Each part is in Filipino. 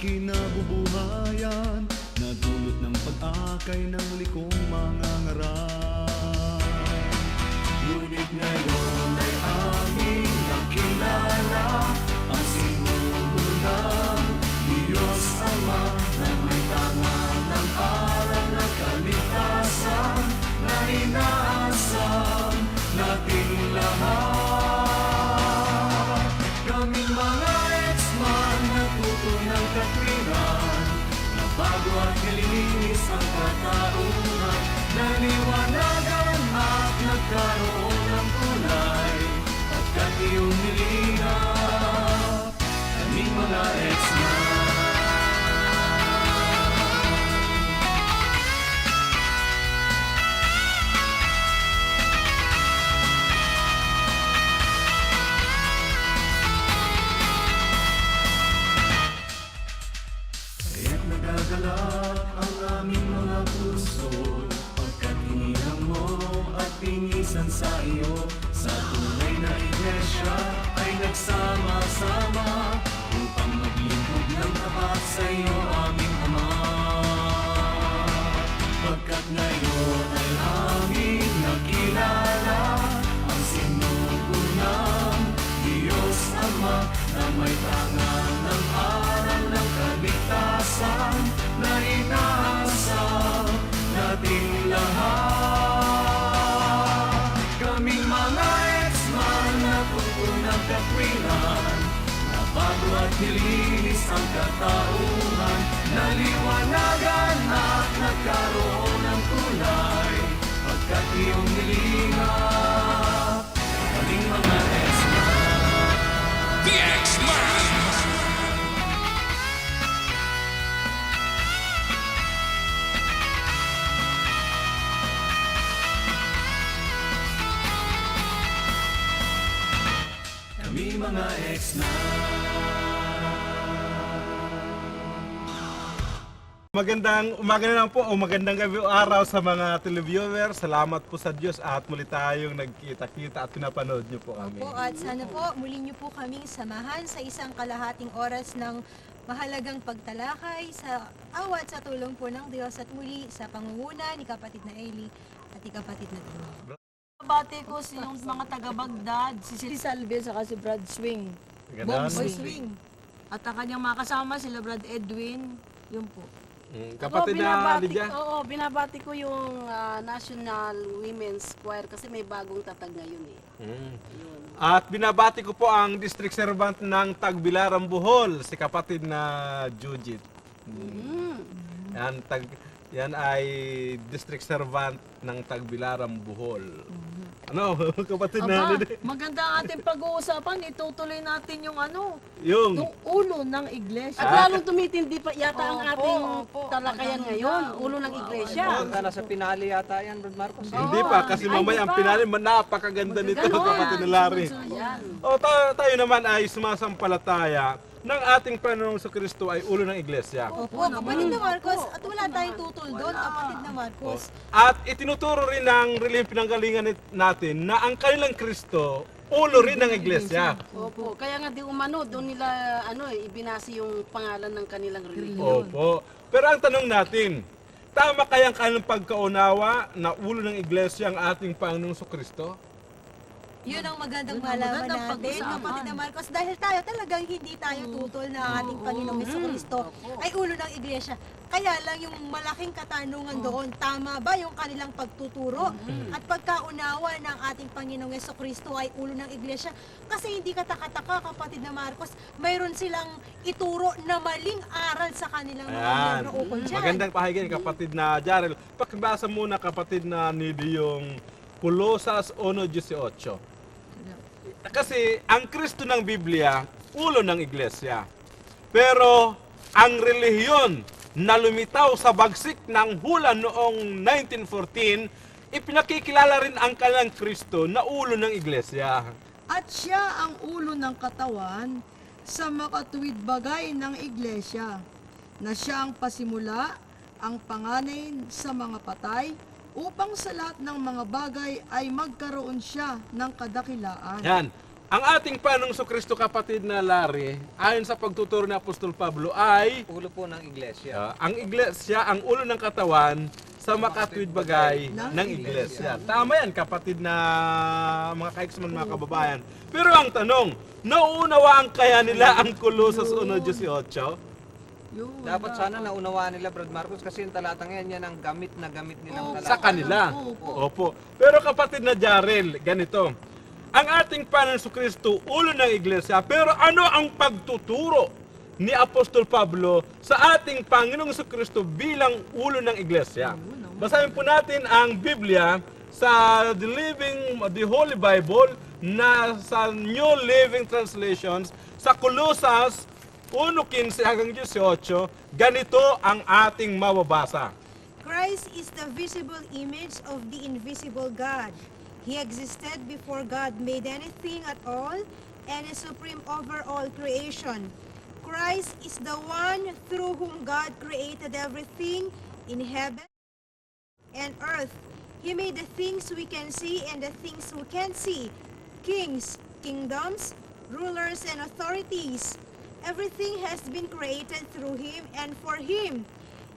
kinabubuhayan na dulot ng pag-akay ng likong mga ngaral. Ngunit ngayon, Nagagalak ang aming mga puso Pagkat hinirang mo at pinisan sa iyo Sa tunay na iglesia ay nagsama-sama Upang maglingkod ng tapat sa iyo aming Ama. Pagkat ngayon ay aming nakilala Ang sinugunang Diyos Ama Na may tangan bago at nilinis ang katauhan. Naliwanagan at nagkaroon ng kulay Pagkat iyong nilingap Magandang umaga na lang po o magandang gabi o araw sa mga televiewers. Salamat po sa Diyos at muli tayong nagkita-kita at pinapanood niyo po kami. Opo, at sana po muli niyo po kaming samahan sa isang kalahating oras ng mahalagang pagtalakay sa awat sa tulong po ng Diyos at muli sa pangunguna ni kapatid na Eli at ni kapatid na Tino. Bate ko si yung mga taga-Baghdad, si Sir Salve saka si Brad Swing. Ganon. Boy Swing. At ang kanyang mga kasama, sila Brad Edwin, yun po. Mm, Kapatid na binabati, Lydia. Oo, binabati ko yung ah, National Women's Choir kasi may bagong tatag ngayon eh. Mm. Yun. At binabati ko po ang district servant ng Tagbilaran Bohol, si kapatid na Jujit. Mm. Yan, tag, yan ay district servant ng Tagbilaran Bohol. Ano, kapatid na Aba, Lydia? maganda ang ating pag-uusapan. Itutuloy natin yung ano, Yung, yung ulo ng iglesia. At lalong tumitindi pa yata ang Opo, ating opo. talakayan ngayon, ulo ng iglesia. Hanggang nasa pinali yata yan, Brad Marcos. hindi pa, kasi Ay, mamaya ang pa. pinali, napakaganda nito, kapatid na Larry. Ayan. O tayo, tayo naman ay sumasampalataya ng ating Panginoong sa Kristo ay ulo ng iglesia. Opo, kapatid na Marcos at wala tayong tutol doon, kapatid na Marcos. At itinuturo rin ng relihiyong pinanggalingan nit- natin na ang kanilang Kristo, ulo rin ng iglesia. Opo, kaya nga di umano, doon nila ano eh, ibinasi yung pangalan ng kanilang relihiyon. Opo. Pero ang tanong natin, tama kaya ang kanilang pagkaunawa na ulo ng iglesia ang ating Panginoong sa Kristo? Yun ang magandang malaman magandang natin, pag-usapan. kapatid na Marcos. Dahil tayo talagang hindi tayo tutol na ating Panginoong Heso Kristo ay ulo ng iglesia. Kaya lang yung malaking katanungan doon, tama ba yung kanilang pagtuturo at pagkaunawa ng ating Panginoong Heso Kristo ay ulo ng iglesia? Kasi hindi katakataka, kapatid na Marcos, mayroon silang ituro na maling aral sa kanilang mga Ayan. membro ukol dyan. Magandang pakinggan kapatid na Jarel. Pakibasa muna kapatid na Nidi yung Colosas 1.18. Kasi ang Kristo ng Biblia, ulo ng iglesia. Pero ang relihiyon na lumitaw sa bagsik ng hula noong 1914, ipinakikilala rin ang kanilang Kristo na ulo ng iglesia. At siya ang ulo ng katawan sa makatuwid bagay ng iglesia, na siya ang pasimula, ang panganay sa mga patay, upang sa lahat ng mga bagay ay magkaroon siya ng kadakilaan. Yan. Ang ating Panong Kristo kapatid na Larry, ayon sa pagtuturo ni Apostol Pablo ay Ulo po ng iglesia. ah, ang iglesia ang ulo ng katawan sa makatwid bagay ng iglesia. Tama yan kapatid na mga kaiksman mga kababayan. Pero ang tanong, nauunawaan kaya nila ang Colossus 1.18? Yun. Dapat sana naunawaan nila, Brad Marcos, kasi yung talatang yan, yan ang gamit na gamit nilang talata. sa kanila. Opo. Opo. Pero kapatid na Jarel, ganito. Ang ating Panginoon Kristo, ulo ng iglesia, pero ano ang pagtuturo ni Apostol Pablo sa ating Panginoong Kristo bilang ulo ng iglesia? Basahin po natin ang Biblia sa The Living, the Holy Bible na sa New Living Translations sa Colossus 1.15 hanggang 18, ganito ang ating mababasa. Christ is the visible image of the invisible God. He existed before God made anything at all and is supreme over all creation. Christ is the one through whom God created everything in heaven and earth. He made the things we can see and the things we can't see. Kings, kingdoms, rulers and authorities. Everything has been created through him and for him.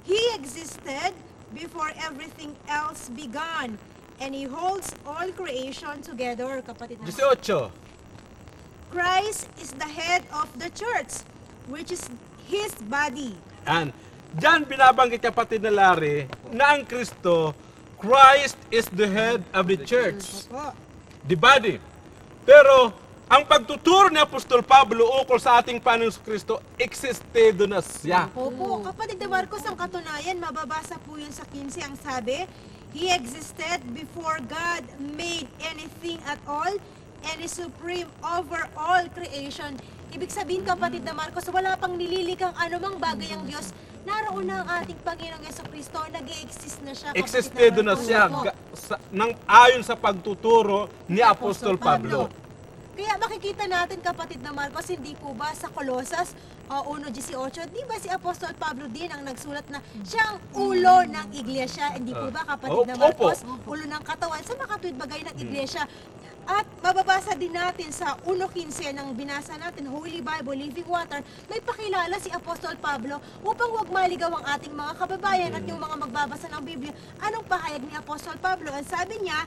He existed before everything else began, and he holds all creation together, kapatid na. 18. Christ is the head of the church, which is his body. Yan. Diyan binabanggit kapatid na Larry na ang Kristo, Christ is the head of the church, the body. Pero ang pagtuturo ni Apostol Pablo ukol sa ating Panginoong Kristo, existedo na siya. Opo, kapatid na Marcos, ang katunayan, mababasa po yun sa 15 ang sabi, He existed before God made anything at all and is supreme over all creation. Ibig sabihin, kapatid na Marcos, wala pang nililikang anumang bagay ang Diyos. Naroon na ang ating Panginoong Yeso Kristo, nag exist na siya. Existedo na Marcos. siya Opo. sa, ng, ayon sa pagtuturo ni Apostol Pablo. Kaya makikita natin kapatid na Marcos, hindi po ba sa Colossus uh, 1.18, di ba si Apostol Pablo din ang nagsulat na siya ang ulo ng iglesia, hindi po ba kapatid na Ah. Marcos, ulo ng katawan sa makatuwid bagay ng iglesia. At mababasa din natin sa 1.15 ng binasa natin, Holy Bible, Living Water, may pakilala si Apostol Pablo upang huwag maligaw ang ating mga kababayan at yung mga magbabasa ng Biblia. Anong pahayag ni Apostol Pablo? Ang sabi niya,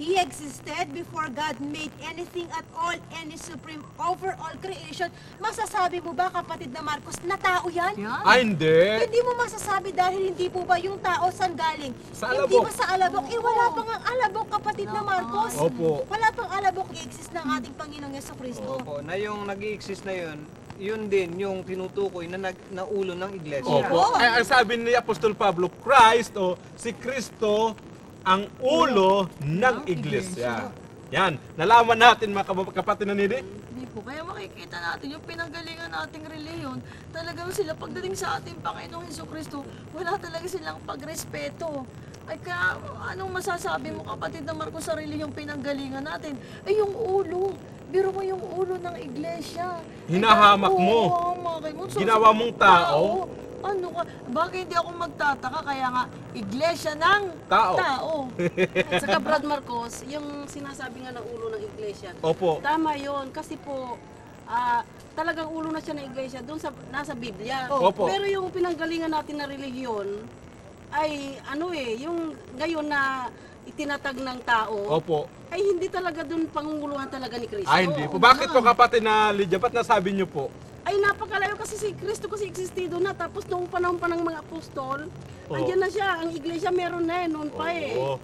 He existed before God made anything at all and is supreme over all creation. Masasabi mo ba, kapatid na Marcos, na tao yan? Ay, hindi. Hindi mo masasabi dahil hindi po ba yung tao saan galing? Sa Hindi alabok. ba sa alabok? Eh wala pang ang alabok, kapatid na Marcos. Opo. Wala pang alabok i-exist ng ating Panginoong Yeso Kristo. Opo, na yung nag exist na yun, yun din yung tinutukoy na, nag, na ulo ng iglesia. Opo. Ay, ang sabi ni Apostol Pablo, Christ o si Kristo ang ulo ng iglesia. Yan. Nalaman natin mga kapatid na nini. Hindi po. Kaya makikita natin yung pinanggalingan nating reliyon. Talagang sila pagdating sa ating Panginoong Heso Kristo, wala talaga silang pagrespeto. Ay kaya anong masasabi mo kapatid na Marcos sa reliyong pinanggalingan natin? Ay yung ulo. Biro mo yung ulo ng iglesia. Ay, Hinahamak oo, mo. hamakay mo. Ginawa mong tao. Ano ka? Bakit hindi ako magtataka? Kaya nga, iglesia ng Tao. tao. Saka Brad Marcos, yung sinasabi nga ng ulo ng iglesia, Opo. tama yon kasi po, ah, talagang ulo na siya ng iglesia doon sa nasa Biblia. Opo. Pero yung pinanggalingan natin na relihiyon ay ano eh, yung gayon na itinatag ng tao Opo. ay hindi talaga doon pangunguluhan talaga ni Kristo. Ay, hindi po. Bakit po kapatid na Lydia? Ba't nasabi niyo po? Ay napakalayo kasi si Kristo kasi existido na tapos noong panahon pa ng mga apostol, Oo. andyan na siya, ang iglesia meron na eh noon pa eh. Oo.